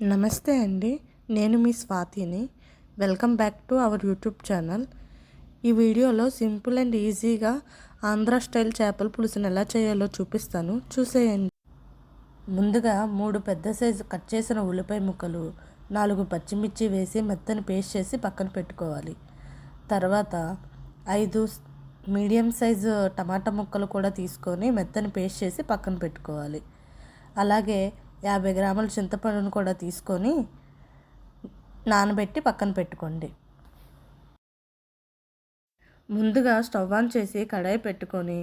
నమస్తే అండి నేను మీ స్వాతిని. Welcome back to our YouTube channel. ఈ వీడియోలో సింపుల్ అండ్ ఈజీగా ఆంధ్ర స్టైల్ చేపల పులుసును ఎలా చేయాలో చూపిస్తాను. చూసేయండి. ముందుగా మూడు పెద్ద సైజు కట్ చేసిన ఉల్లిపాయ ముక్కలు నాలుగు పచ్చిమిర్చి వేసి మెత్తని పేస్ట్ చేసి పక్కన పెట్టుకోవాలి. తర్వాత ఐదు మీడియం సైజు టమాటా ముక్కలు కూడా తీసుకొని మెత్తని పేస్ట్ చేసి పక్కన పెట్టుకోవాలి. అలాగే యాభై గ్రాముల చింతపండును కూడా తీసుకొని నానబెట్టి పక్కన పెట్టుకోండి. ముందుగా స్టవ్ ఆన్ చేసి కడాయి పెట్టుకొని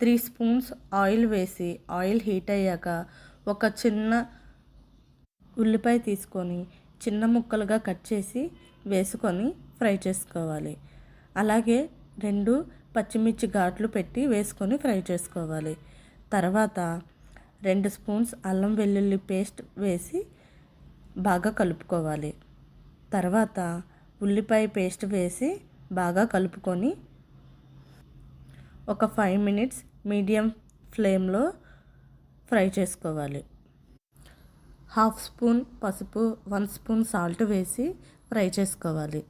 త్రీ స్పూన్స్ ఆయిల్ వేసి ఆయిల్ హీట్ అయ్యాక ఒక చిన్న ఉల్లిపాయ తీసుకొని చిన్న ముక్కలుగా కట్ చేసి వేసుకొని ఫ్రై చేసుకోవాలి. అలాగే రెండు పచ్చిమిర్చి ఘాట్లు పెట్టి వేసుకొని ఫ్రై చేసుకోవాలి. తర్వాత రెండు స్పూన్స్ అల్లం వెల్లుల్లి పేస్ట్ వేసి బాగా కలుపుకోవాలి. తర్వాత ఉల్లిపాయ పేస్ట్ వేసి బాగా కలుపుకొని ఒక ఫైవ్ మినిట్స్ మీడియం ఫ్లేమ్లో ఫ్రై చేసుకోవాలి. హాఫ్ స్పూన్ పసుపు వన్ స్పూన్ సాల్ట్ వేసి ఫ్రై చేసుకోవాలి.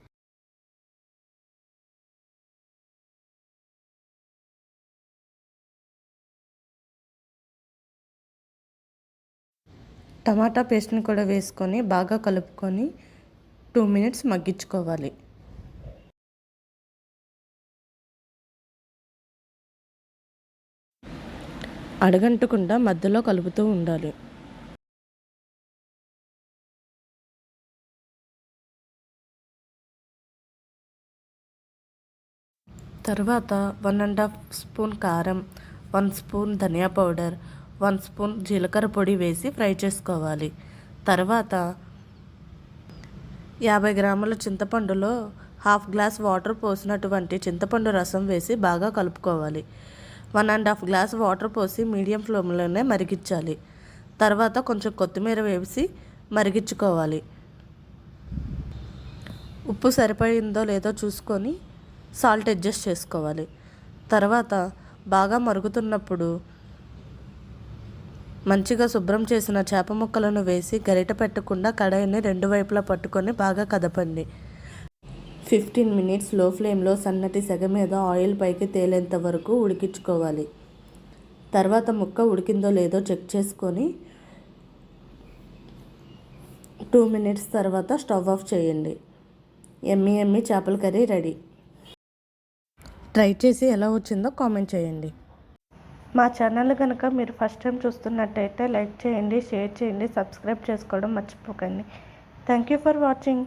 టమాటా పేస్ట్ని కూడా వేసుకొని బాగా కలుపుకొని టూ మినిట్స్ మగ్గించుకోవాలి. అడగంటకుండా మధ్యలో కలుపుతూ ఉండాలి. తర్వాత వన్ అండ్ హాఫ్ స్పూన్ కారం వన్ స్పూన్ ధనియా పౌడర్ వన్ స్పూన్ జీలకర్ర పొడి వేసి ఫ్రై చేసుకోవాలి. తర్వాత యాభై గ్రాముల చింతపండులో హాఫ్ గ్లాస్ వాటర్ పోసినటువంటి చింతపండు రసం వేసి బాగా కలుపుకోవాలి. One and half glass water పోసి మీడియం ఫ్లేమ్లోనే మరిగించాలి. తర్వాత కొంచెం కొత్తిమీర వేసి మరిగించుకోవాలి. ఉప్పు సరిపోయిందో లేదో చూసుకొని సాల్ట్ అడ్జస్ట్ చేసుకోవాలి. తర్వాత బాగా మరుగుతున్నప్పుడు మంచిగా శుభ్రం చేసిన చేప ముక్కలను వేసి గరిట పెట్టకుండా కడాయిని రెండు వైపులా పట్టుకొని బాగా కదపండి. ఫిఫ్టీన్ మినిట్స్లో ఫ్లేమ్లో సన్నటి సెగ మీద ఆయిల్ పైకి తేలేంత వరకు ఉడికించుకోవాలి. తర్వాత ముక్క ఉడికిందో లేదో చెక్ చేసుకొని టూ మినిట్స్ తర్వాత స్టవ్ ఆఫ్ చేయండి. ఎమ్మి ఎమ్మి చేపల కర్రీ రెడీ. ట్రై చేసి ఎలా వచ్చిందో కామెంట్ చేయండి. మా ఛానల్ కనుక మీరు ఫస్ట్ టైం చూస్తున్నట్టయితే లైక్ చేయండి షేర్ చేయండి సబ్స్క్రైబ్ చేసుకోవడం మర్చిపోకండి. Thank you for watching